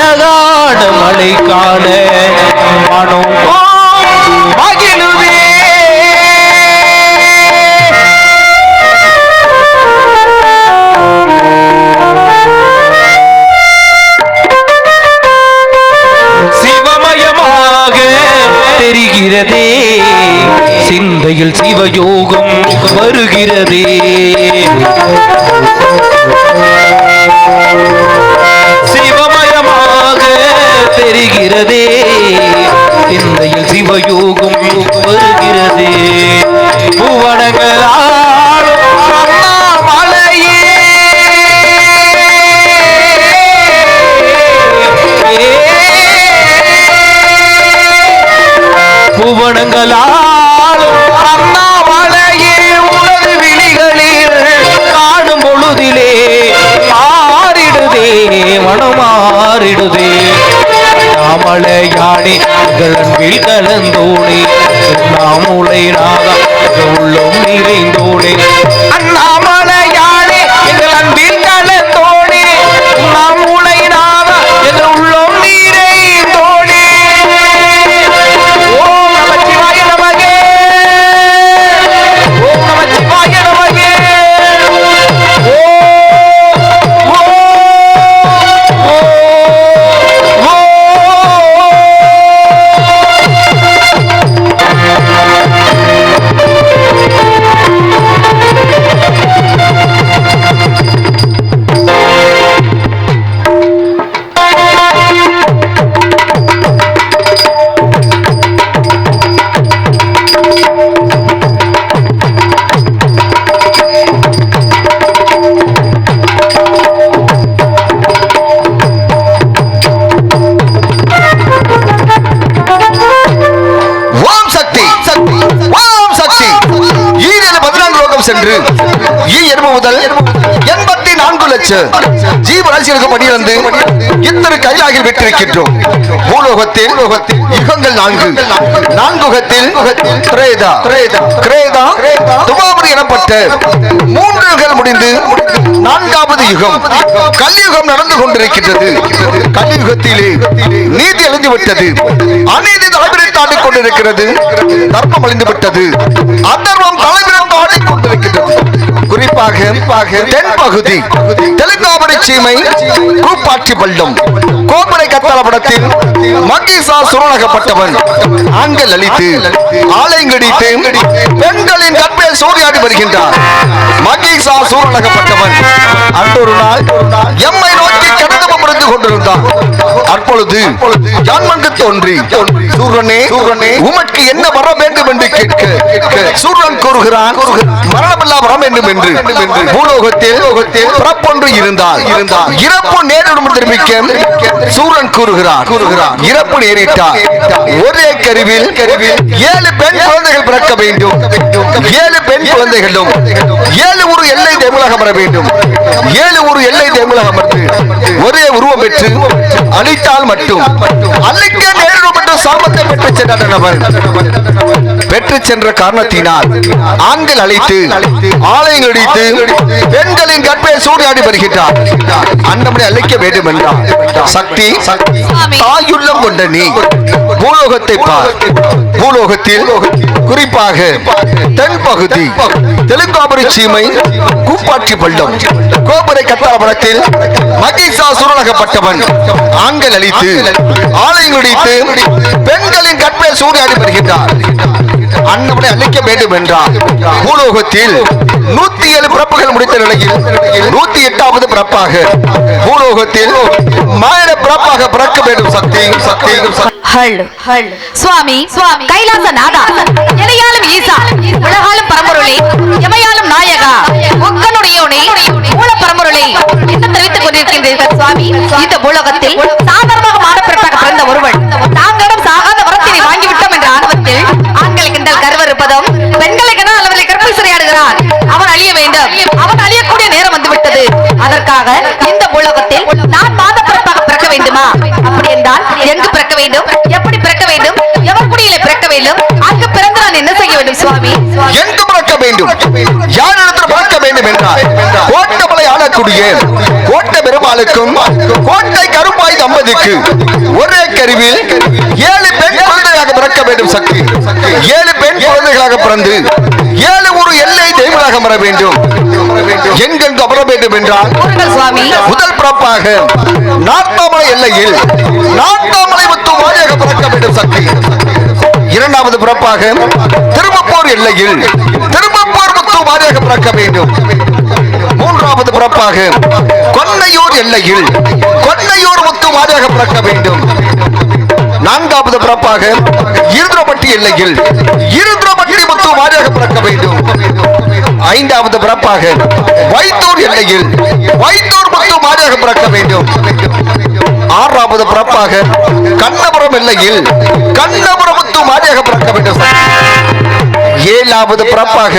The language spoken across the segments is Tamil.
அழகான மழை காண மனம் மகிழுவே சிவமயமாக தெரிகிறதே. சிந்தையில் சிவயோகம் வருகிறதே. வருகிறதே. சிந்தையில் சிவயோகம் வருகிறதே. புவனங்களால் அண்ணாமலையே. புவனங்களால் மாறிடுதே அன்பில் கலந்தோனே அண்ணாமுலை நாக உள்ளம் நிறைந்தோனே நான்கு லட்சம் இத்தனை கைலாகில் விட்டிருக்கின்றோம். பூலோகத்தில் யுகங்கள் நான்கு. நான்குகத்தில் திரேதா. கிரேதா துபாபுரி எனப்பட்ட மூன்று யுகங்கள் முடிந்து நான்காவது யுகம். கலியுகம் நடந்து கொண்டிருக்கின்றது. கலியுகத்திலே நீதி அழிந்து விட்டது. அநீதி தலைமுறை ஆடிக் கொண்டிருக்கிறது. தர்மம் அழிந்து விட்டது. அதர்மம் தலைமுறை குறிப்பாக தென் பகுதி. தெலுங்காபுரி சீமை கூப்பாட்சி பள்ளம். கோபுரை கத்தளப்படத்தில் மகிசா சுரணகப்பட்டவன் ஆண்கள் அழித்து ஆலயங்கடித்து பெண்களின் கற்பையில் சூறையாடி வருகின்றார். மகிசா சூரணகப்பட்டவன் அன்றொரு நாள் எம்மை நோக்கி கடந்தவம் புரிந்து கொண்டிருந்தான். அப்பொழுது ஜான்மனுக்கு தோன்றி சூரனே சூரனே உமக்கு என்ன வர வேண்டும் என்று கேட்க சூரன் கூறுகிறான் மரணமில்லா வரம் வேண்டும் என்று. பூலோகத்தில் பிறப்பொன்று இருந்தால் இருந்தால் இறப்பு நேரிடும் தெரிவிக்க சூரன் கூறுகிறார் கூறுகிறார் இறப்பு நேரிட்டார் ஒரே கருவில் கருவில் ஏழு பெண் குழந்தைகள் பிறக்க வேண்டும். ஏழு பெண் குழந்தைகளும் ஏழு ஒரு எல்லை தேமுலகம் வர வேண்டும். ஏழு ஒரு எல்லை தேமுலகம் வந்து ஒரே உருவம் பெற்று அழித்தால் மட்டும். அழிக்க நேரிடும் என்று சாபத்தை பெற்று சென்றார் அவர். பெற்று சென்ற காரணத்தினால் ஆண்கள் அழைத்து ஆலயங்கள் அடித்து பெண்களின் கற்பை சூடியாடி வருகின்றார். அன்னமனை அழைக்க வேண்டும் என்றார் சக்தி. தாயுள்ளம் கொண்ட நீ பூலோகத்தை பார். பூலோகத்தில் குறிப்பாக தென் பகுதி தெலுங்காபுரி சீமை கூப்பாட்சி பள்ளம். கோபுரை கத்தாபுரத்தில் மகிஷா சுரணகப்பட்டவன் ஆண்கள் அழித்து ஆலயங்கள் அடித்து பெண்களின் கற்பை சூடாடி வருகின்றார். அன்னவனை அழிக்க வேண்டும் என்றார். பூலோகத்தில் நூத்தி ஏழு பிறப்புகள் முடித்த நிலையில் நூத்தி எட்டாவது பிறப்பாக பூலோகத்தில் மாயன பிறப்பாக பிறக்க வேண்டும் சக்தி சக்தி சுவாமி சுவாமி கைலாச நாதா. எதையாலும் ஈசா. உலகாலும் பரம்பொருளே. எமையாலும் நாயகா. அதற்காக இந்த உலகத்தில் நான் மாத பிறப்பாக பிறக்க வேண்டுமா? அப்படி என்றால் எங்கு பிறக்க வேண்டும்? எப்படி பிறக்க வேண்டும்? எவர் குடியில பிறக்க வேண்டும்? அங்கு பிறந்து நான் என்ன செய்ய வேண்டும் சுவாமி? எங்கு பிறக்க வேண்டும்? யாரிடத்தில் பிறக்க வேண்டும் என்றால் கோட்டமலை ஆளக்கூடிய கோட்டை பெருமாளுக்கும் கோட்டை கருப்பா கருப்பாய் தம்பதிக்கு ஒரே கருவில் ஏழு பெண் குழந்தைகளாக பிறக்க வேண்டும் சக்தி. ஏழு பெண் குழந்தைகளாக பிறந்து ஏழு ஒரு எல்லை தெய்வங்களாக வர வேண்டும். எங்கெங்கு அமர வேண்டும் என்றால் முதல் பிறப்பாக நாட்டாமலை எல்லையில் நாட்டாமலை முத்து மாரியாக பிறக்க வேண்டும் சக்தி. இரண்டாவது பிறப்பாக திருமப்பூர் எல்லையில் திருமப்பூர் முத்து மாரியாக பிறக்க வேண்டும். பிறப்பாக. கொன்னையூர் எல்லையில் கொன்னையூர் முத்து மாரியாக பிறக்க வேண்டும். நான்காவது பிறப்பாக இருதுரப்பட்டி எல்லையில் இருதுரப்பட்டி முத்து மாரியாக பிறக்க வேண்டும். ஐந்தாவது பிறப்பாக வைத்தூர் எல்லையில் வைத்தூர் முத்து மாரியாக பிறக்க வேண்டும். ஆறாவது பிறப்பாக கண்ணபுரம் எல்லையில் கண்ணபுரம் முத்து மாரியாக பிறக்க வேண்டும். ஏழாவது பிறப்பாக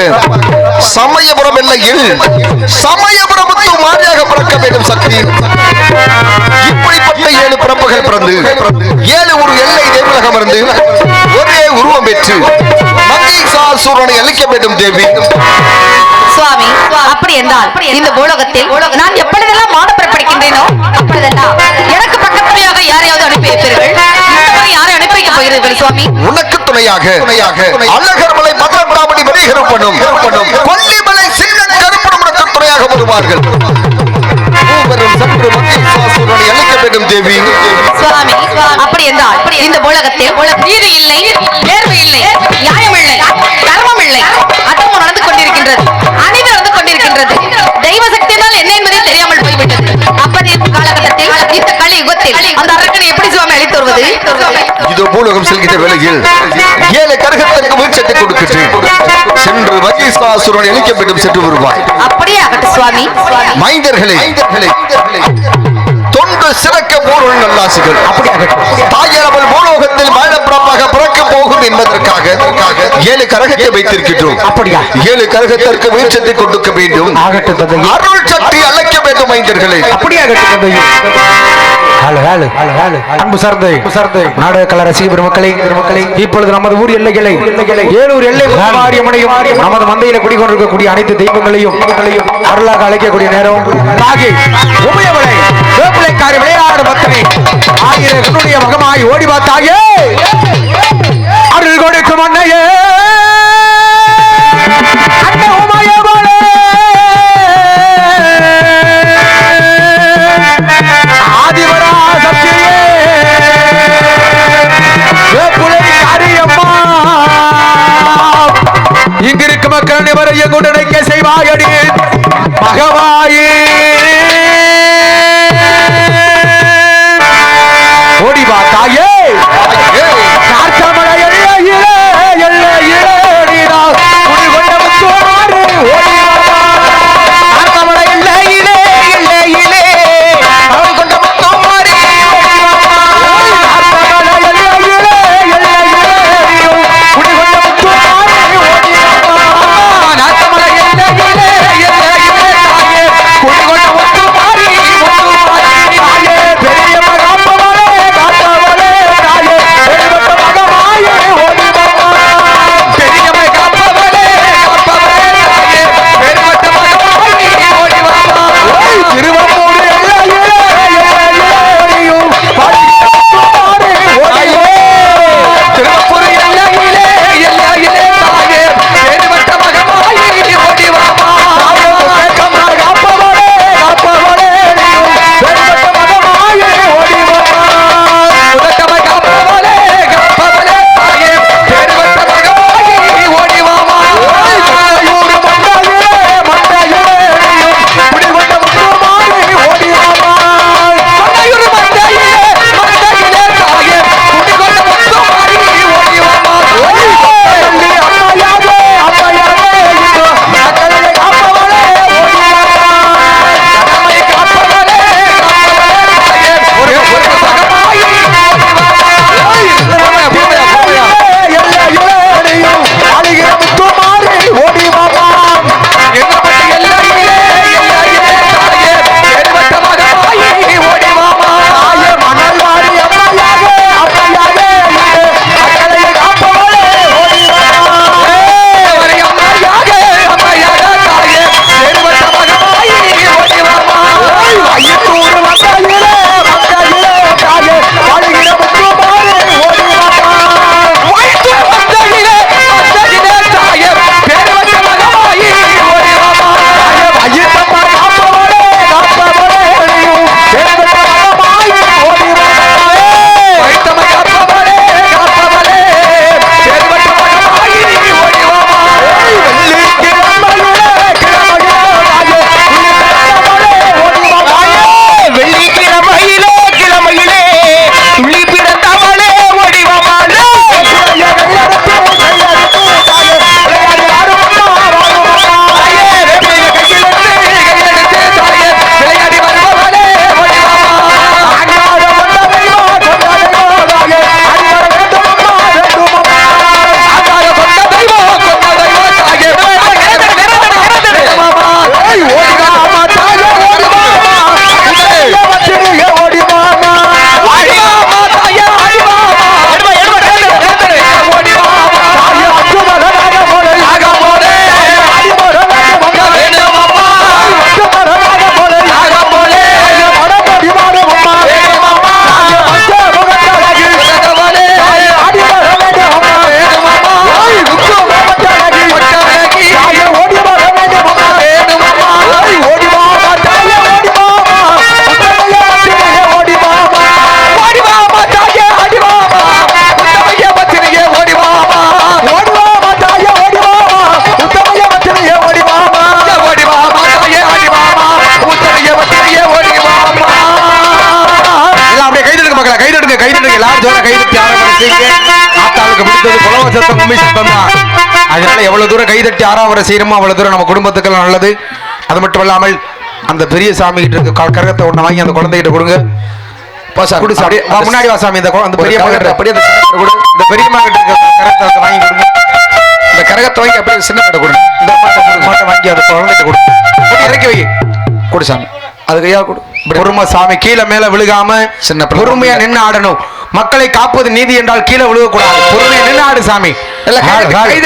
சமயபுரம் எல்லையில் சமயபுரம் முத்து மாரியாக பிறக்க வேண்டும் சக்தி. இப்படிப்பட்ட ஏழு பிறப்புகள் பிறந்து ஏழு ஒரு எல்லை தேவலகம் இருந்து ஒரே உருவம் பெற்று மகிஷாசூரனை அழிக்க வேண்டும் தேவி. சுவாமி அப்படி என்றால் இந்த பூலோகத்தில் நான் எப்பொழுதெல்லாம் மாட பிறப்பிடிக்கின்றேனோ அப்பொழுதெல்லாம் எனக்கு பக்கத்துணையாக யாரையாவது அனுப்பி வைப்பீர்கள்? யாரை அனுப்பி வைக்க போகிறீர்கள் சுவாமி? உனக்கு துணையாக துணையாக. அழகர்மலை வரிகருப்பனும் கொல்லிமலை சின்ன கருப்பனும் துணையாக வருவார்கள் மூவரும் சென்று மகிஷாசூரனை அழிக்க வேண்டும் தேவி. சுவாமி அப்படி என்றால் இந்த பூலகத்தில் நீதி இல்லை நேர்மை இல்லை நியாயம் இல்லை தர்மம் இல்லை. அதமும் நடந்து கொண்டிருக்கின்றது அநீதி நடந்து கொண்டிருக்கின்றது. தெய்வ என்ன என்பதே தெரியாமல் போய்விட்டது. அப்படி காலகட்டத்தில் இந்த கலி யுகத்தில் அந்த அரக்கனை எப்படி சுவாமி அழித்து வருவது? இதோ பூலோகம் செல்கின்ற வேளையில் ஏழு கரகத்திற்கு முயற்சத்தை கொடுக்கிட்டு சென்று மகிஷாசுரனை அழிக்க வேண்டும் சென்று வருவாய். அப்படியே சுவாமி. மைந்தர்களே தொண்டு சிறக்க பூர்வ நல்லாசிகள். தாயரவள் பூலோகத்தில் வாழப்பிறப்பாக பிறக்க போகும் என்பதற்காக ஏழு கரகத்தை வைத்திருக்கின்றோம். அப்படியா? ஏழு கரகத்திற்கு வீழ்ச்சத்தை கொடுக்க வேண்டும். அருள் சக்தி அழைக்க வேண்டும் மைந்தர்களே. அப்படியே அன்பு சார்ந்தை சார்ந்தை நாடக கல ரசிக பெருமக்களே பெருமக்களே இப்பொழுது நமது ஊர் எல்லைகளை ஏழூர் எல்லை மாரியம்மனையும் நமது மந்தையில குடிகொண்டிருக்கக்கூடிய அனைத்து தெய்வங்களையும் அருளாக அழைக்கக்கூடிய நேரம். தாகி உமையவளை வேப்பிலைக்காரி விளையாடு பக்தனை ஆயிரம் மகமாய் ஓடி பார்த்தாயே அருள் கொடுக்கும் அன்னையே. இங்கிருக்கு மக்கள் அனைவரையும் கொண்டு நினைக்க செய்வாயடி. மகவாயே கும்மி சத்தம் தான் அதனால எவ்வளவு தூரம் கை தட்டி ஆறாவரை செய்யறோமோ அவ்வளவு தூரம் நம்ம குடும்பத்துக்கெல்லாம் நல்லது. அது மட்டும் இல்லாமல் அந்த பெரிய சாமி கிட்ட இருக்க க- கரகத்தை ஒண்ணு வாங்கி அந்த குழந்தைகிட்ட கொடுங்க. முன்னாடி வா சாமி இந்த அந்த பெரிய அப்படியே. இந்த பெரிய கரகத்தை வாங்கி கொடுங்க. இந்த கரகத்தை வாங்கி அப்படியே சின்ன கிட்ட கொடு இந்த மாட்டை வாங்கி அந்த குழந்தைகிட்ட கொடு. கொடு, இறக்கி வை. கொடு சாமி. அது கையா கொடு. பொறுமை சாமி கீழே மேல விழுகாம சின்ன. பொறுமையா நின்னு ஆடணும். மக்களை காப்பது நீதி என்றால் கீழே விழுகக்கூடாது பொறுமையா நின்னு ஆடு சாமி எல்லாம் கை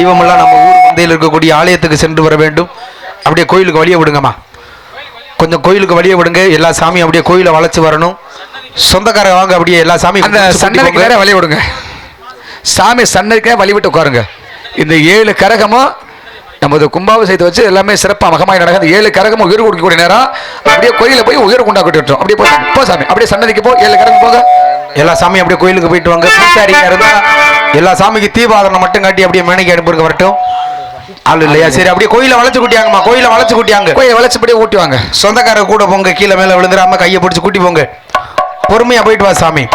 ஆடி வந்த தெய்வம் எல்லாம் நம்ம ஊர் மந்தையில் இருக்கக்கூடிய ஆலயத்துக்கு சென்று வர வேண்டும். அப்படியே கோயிலுக்கு வழிய விடுங்கம்மா. கொஞ்சம் கோயிலுக்கு வழிய விடுங்க. எல்லா சாமியும் அப்படியே கோயிலை வளைச்சு வரணும். சொந்தக்காரங்க வாங்க அப்படியே எல்லா சாமியும் அந்த சன்னதிக்கு நேரா வழி விடுங்க. சாமி சன்னதிக்கே வழி விட்டு உட்காருங்க. இந்த ஏழு கரகமும் நமது கும்பாபிஷேகத்தை வச்சு எல்லாமே சிறப்பாக மகமாய் நடக்குது ஏழு கரகமும் உயிர் கொடுக்கக்கூடிய நேரம் அப்படியே கோயில போய் உயிர் கொண்டாக்கிட்டு அப்படியே போ சாமி. போ சாமி. அப்படியே சன்னதிக்கு போ ஏழு கரகம் போக எல்லா சாமியும் அப்படியே கோயிலுக்கு போயிட்டு வாங்க. பூசாரியா இருந்தா எல்லா சாமிக்கு தீபாதனம் மட்டும் காட்டி அப்படியே மேனைக்கு அனுப்புறதுக்கு வரட்டும். ஆள் இல்லையா? சரி அப்படியே கோயிலை வளைச்சு கூட்டியாங்கம்மா. கோயிலை வளைச்சு கூட்டியாங்க. கோயிலை வளைச்சபடியே ஊட்டி வாங்க. சொந்தக்கார கூட போங்க கீழே மேல விழுந்துடாம கையை பிடிச்சு கூட்டி போங்க. பொறுமையா போயிட்டு வா சாமி.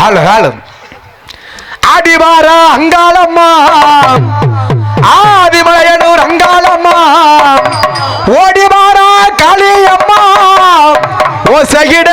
ஹாலு ஹாலு ஆடிவாரா அங்காளம்மா. ஆதிமலையனூர் அங்காளம்மா. ஓடிவாரா காளியம்மா. ஓசையிட.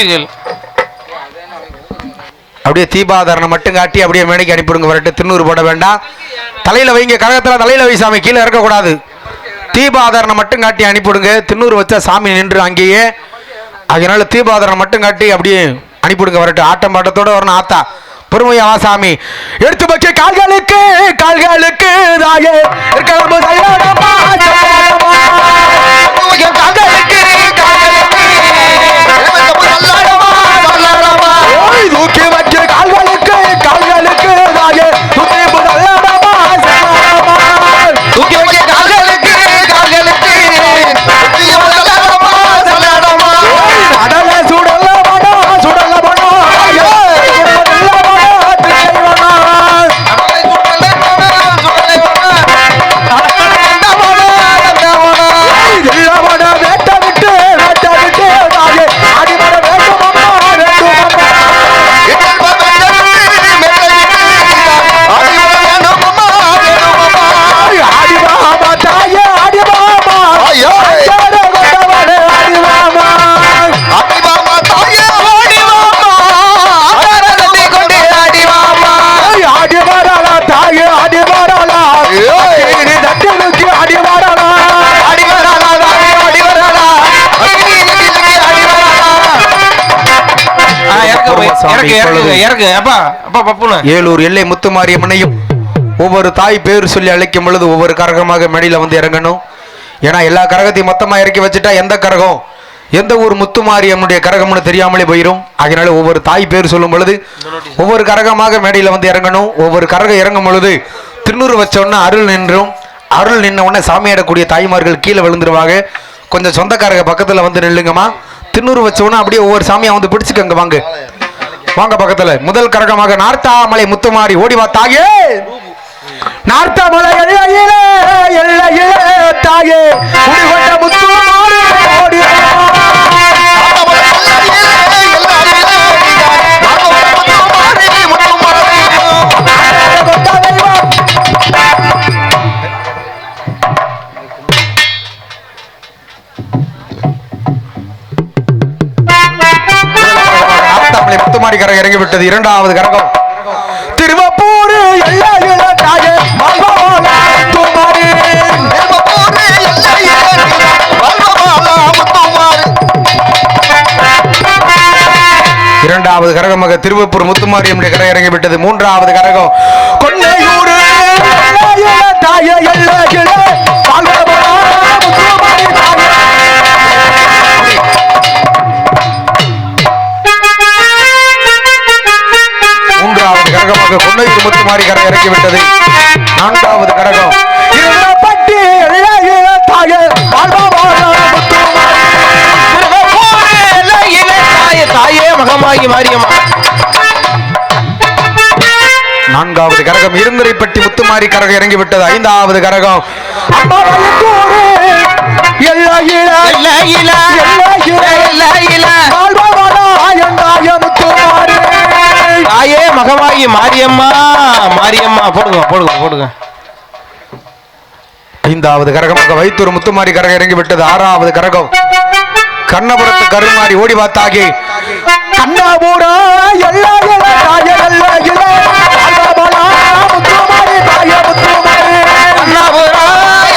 குச்சிகள் அப்படியே தீபாதாரணம் மட்டும் காட்டி அப்படியே மேடைக்கு அனுப்பிடுங்க வரட்டு திண்ணூறு போட வேண்டாம். தலையில் வைங்க கழகத்தில் தலையில் வை சாமி கீழே இறக்கக்கூடாது. தீபாதாரணம் மட்டும் காட்டி அனுப்பிவிடுங்க. திண்ணூறு வச்சா சாமி நின்று அங்கேயே. அதனால தீபாதாரணம் மட்டும் காட்டி அப்படியே அனுப்பிவிடுங்க. வரட்டு ஆட்டம் பாட்டத்தோடு வரணும் ஆத்தா. பொறுமையா வா சாமி. எடுத்து வச்ச கால்களுக்கு கால்களுக்கு தாயே. இருக்கலாம் ஓய், தூக்கி வச்ச கால்களுக்கு கால்களுக்கு ஏலூர் எல்லை முத்துமாரியம்மனையும் ஒவ்வொரு தாய் பேர் சொல்லி அழைக்கும் பொழுது ஒவ்வொரு கரகமாக மேடையில வந்து இறங்கணும். ஏன்னா எல்லா கரகத்தையும் மொத்தமா இறக்கி வச்சுட்டா எந்த கரகம்? எந்த ஊர் முத்துமாரியம்மனுடைய கரகம்னு தெரியாமலே போயிடும் அதனால ஒவ்வொரு தாய் பேர் சொல்லும் பொழுது ஒவ்வொரு கரகமாக மேடையில வந்து இறங்கணும். ஒவ்வொரு கரகம் இறங்கும் பொழுது திருநூறு வச்ச உடனே அருள் நின்றும். அருள் நின்ன உடனே சாமியாடக்கூடிய தாய்மார்கள் கீழே விழுந்துருவாங்க. கொஞ்சம் சொந்தக்காரங்க பக்கத்துல வந்து நில்லுங்கம்மா. திருநூறு வச்ச உடனே அப்படியே ஒவ்வொரு சாமியா வந்து பிடிச்சுக்கங்க வாங்க. வாங்க பக்கத்துல. முதல் கரகமாக நார்த்தாமலை முத்துமாரி ஓடி வா தாயே. நார்த்தாமலை எல்லையிலே எல்லையிலே தாயே. குடிகொண்ட முத்துமாரி ஓடி நார்த்தாமலை முத்துமாரி இறங்கி விட்டது இரண்டாவது கரகம் திருவப்பூர் இரண்டாவது கரகமாக திருவப்பூர் முத்துமாரியம்மனுடைய கரை இறங்கி விட்டது மூன்றாவது கரகம் கொன்னையூர் எல்லையில தாயே தாயே வாழ்வதா முத்துமாரி தாயே தாயே மகமாகி மாரியம்மா. நான்காவது கரகம் இருந்துரைப்பட்டி முத்துமாரி கரகம் இறங்கி விட்டது. ஐந்தாவது கரகம் அம்மாவயத்தூரு எல்லையில எல்லையில, எல்லையில எல்லையில. வாழ்பவனா எந்தாய முத்துமாரி. தாயே மகமாகி மாரியம்மா. மாரியம்மா போடுங்க போடுங்க போடுங்க. ஐந்தாவது கரகமாக வைத்தூர் முத்துமாரி கரகம் இறங்கி விட்டது ஆறாவது கரகம். கண்ணபுரத்து கருமாரி ஓடி பார்த்தாகி. கண்ணபுரா தாய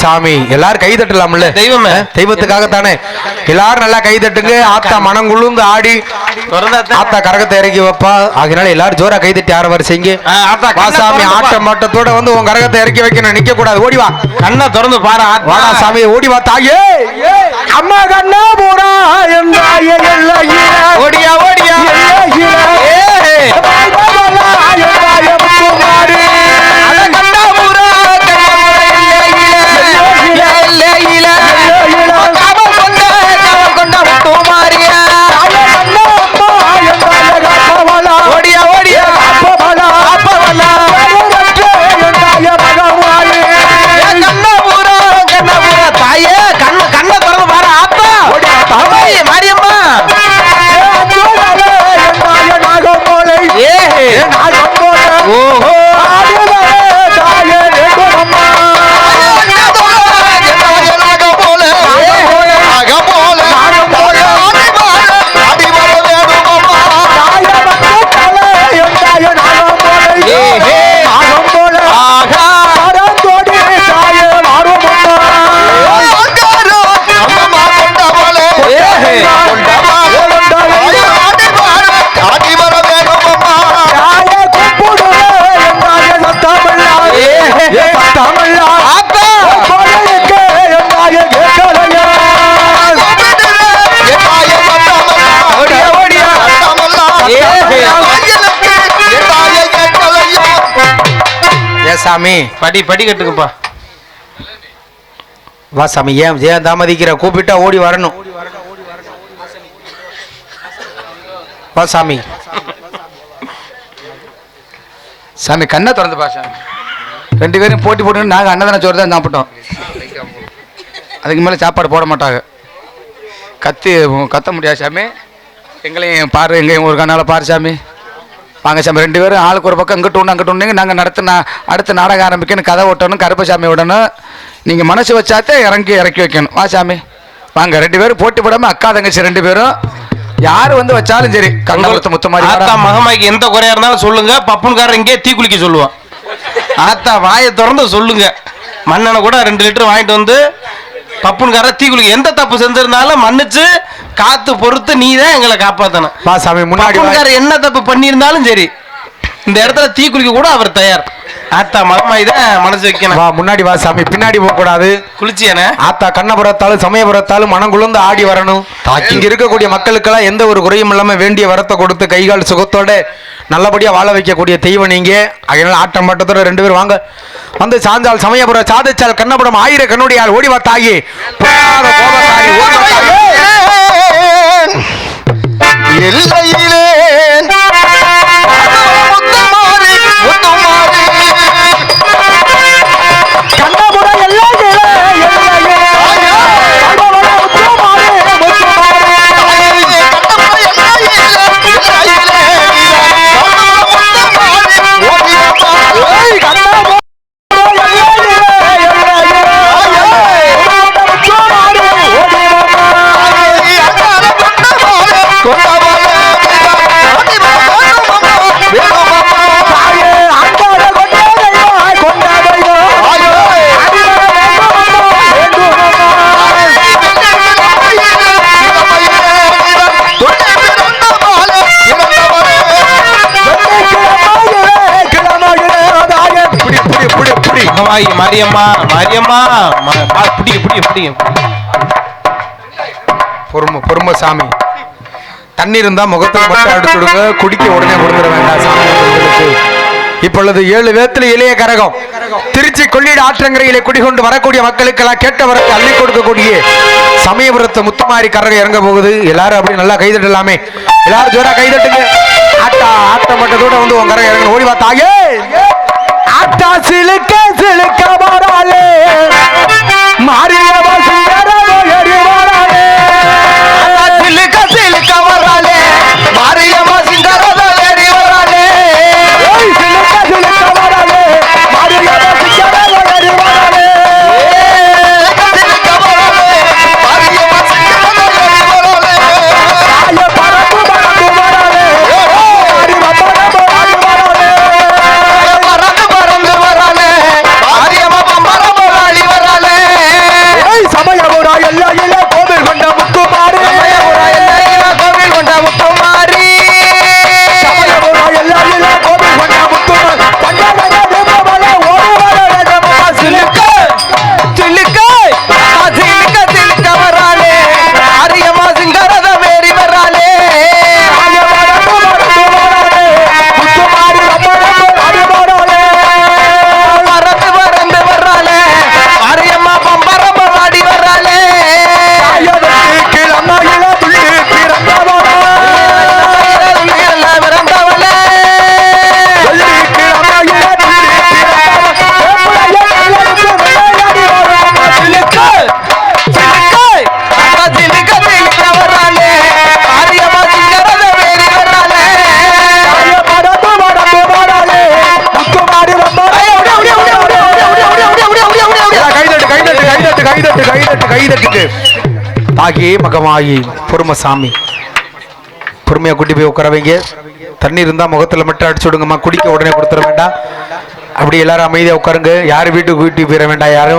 சாமி. எல்லாரும் கை தட்டலாம்ல? தெய்வமே. தெய்வத்துக்காகத்தானே? எல்லாரும் நல்லா கை தட்டுங்க. ஆத்தா மனம் குழுந்து ஆடி. ஆத்தா கரகத்தை இறக்கி வைப்பா. அதனால எல்லாரும் ஜோரா கை தட்டி ஆற வரிசைங்க ஆ, ஆத்தா, வா சாமி ஆட்டம் மாட்டத்தோட வந்து உன் கரகத்தை இறக்கி வைக்கணும் நிக்க கூடாது ஓடி வா. கண்ணை திறந்து பாரு. வாடா சாமி ஓடி வா தாயே. அம்மா கண்ணா போறா ஓடியா ஓடியா. சாமி படி படி கட்டுக்குப்பா வா சாமி ஏன் ஏன் தாமதிக்கிற? கூப்பிட்டா ஓடி வரணும். வா சாமி. சாமி கண்ணை திறந்து பா சாமி. ரெண்டு பேரும் போட்டி போட்டு நாங்கள் அன்னதான சோறு தான் சாப்பிட்டோம். அதுக்கு மேலே சாப்பாடு போட மாட்டாங்க. கத்தி கத்த முடியாது சாமி. எங்களையும் பாரு எங்கேயும் ஒரு கண்ணால் பாரு சாமி. வாங்க சாமி ரெண்டு பேரும் ஆளுக்கு ஒரு பக்கம் இங்கிட்டு ஒன்று அங்கிட்டு ஒன்று நாங்கள் நடத்து நா அடுத்து நாடகம் ஆரம்பிக்கணும் கதை ஓட்டணும் கருப்பசாமி விடணும். நீங்கள் மனசு வச்சாத்தே இறங்கி இறக்கி வைக்கணும். வா சாமி. வாங்க ரெண்டு பேரும் போட்டி போடாமல் அக்கா தங்கச்சி ரெண்டு பேரும். யார் வந்து வச்சாலும் சரி கண்ணபுரத்து முத்து மாதிரி ஆத்தா. மகமாய்க்கு எந்த குறையா இருந்தாலும் சொல்லுங்க பப்புன்காரர் இங்கே தீ குளிக்க சொல்லுவான். ஆத்தா வாயை திறந்து சொல்லுங்க. மண்ணெண்ணை கூட ரெண்டு லிட்டர் வாங்கிட்டு வந்து பப்புன்காரர் தீ குளிக்க எந்த தப்பு செஞ்சிருந்தாலும் மன்னிச்சு காத்து பொறுத்து நீ தான் எங்களை காப்பாத்தணும். முன்னாடி என்ன தப்பு பண்ணியிருந்தாலும் சரி இந்த இடத்துல தீ குளிக்க கூட அவர் தயார். ஆத்தா மகமாய் தான் மனசு வைக்கணும். வா முன்னாடி வா சாமி பின்னாடி போக கூடாது குளிச்சியானே ஆத்தா கண்ணபுரத்தாலும் சமயபுரத்தாலும் மனம் குளிர்ந்து ஆடி வரணும். இங்க இருக்கக்கூடிய மக்களுக்கெல்லாம் எந்த ஒரு குறையும் இல்லாம வேண்டிய வரத்தை கொடுத்து கைகால் சுகத்தோட நல்லபடியா வாழ வைக்கக்கூடிய தெய்வம் நீங்க. அதனால ஆட்டம் பாட்டத்தோட ரெண்டு பேரும் வாங்க. வந்து சாந்தால் சமயபுரம் சாதிச்சால் கண்ணபுரம் ஆயிர கண்ணுடையால் ஓடி வா தாயி புறாத கோபக்காரி, ஓடி வா தாயி. எல்லையிலே பாய் மாரியம்மா மாரியம்மா ம- பா, பிடி பிடி பிடி. பொறுமை பொறுமை சாமி. தண்ணி இருந்தா முகத்துல மட்டும் எடுத்துடுங்க குடிக்க உடனே கொடுத்துட வேண்டாம் சாமி. இப்பொழுது ஏழு வேத்துல இளைய கரகம். திருச்சி கொள்ளிட ஆற்றங்கரையிலே குடிகொண்டு வரக்கூடிய மக்களுக்கெல்லாம் கேட்ட வரத்தை அள்ளி கொடுக்கக்கூடிய சமயபுரத்து முத்துமாரி கரகம் இறங்க போகுது. எல்லாரும் அப்படி நல்லா கைதட்டலாமே. எல்லாரும் ஜோரா கைதட்டுங்க. ஆட்டா ஆட்ட மட்டத்தோட வந்து உங்க கரகம் இறங்க. ஓடி பார்த்தாயே தாயே ஆட்டா சிலுக்க சிலுக்க மாறாளே மகனாகி மகமாகி பொறுமை சாமி. பொறுமையா கூட்டி போய் உட்கார வைங்க. தண்ணி இருந்தா முகத்தில் மட்டும் அடிச்சு விடுங்கம்மா. குடிக்க உடனே கொடுத்துட வேண்டாம். அப்படி எல்லாரும் அமைதியாக உட்காருங்க. யார் வீட்டுக்கு கூட்டி போயிட வேண்டாம்? யாரும்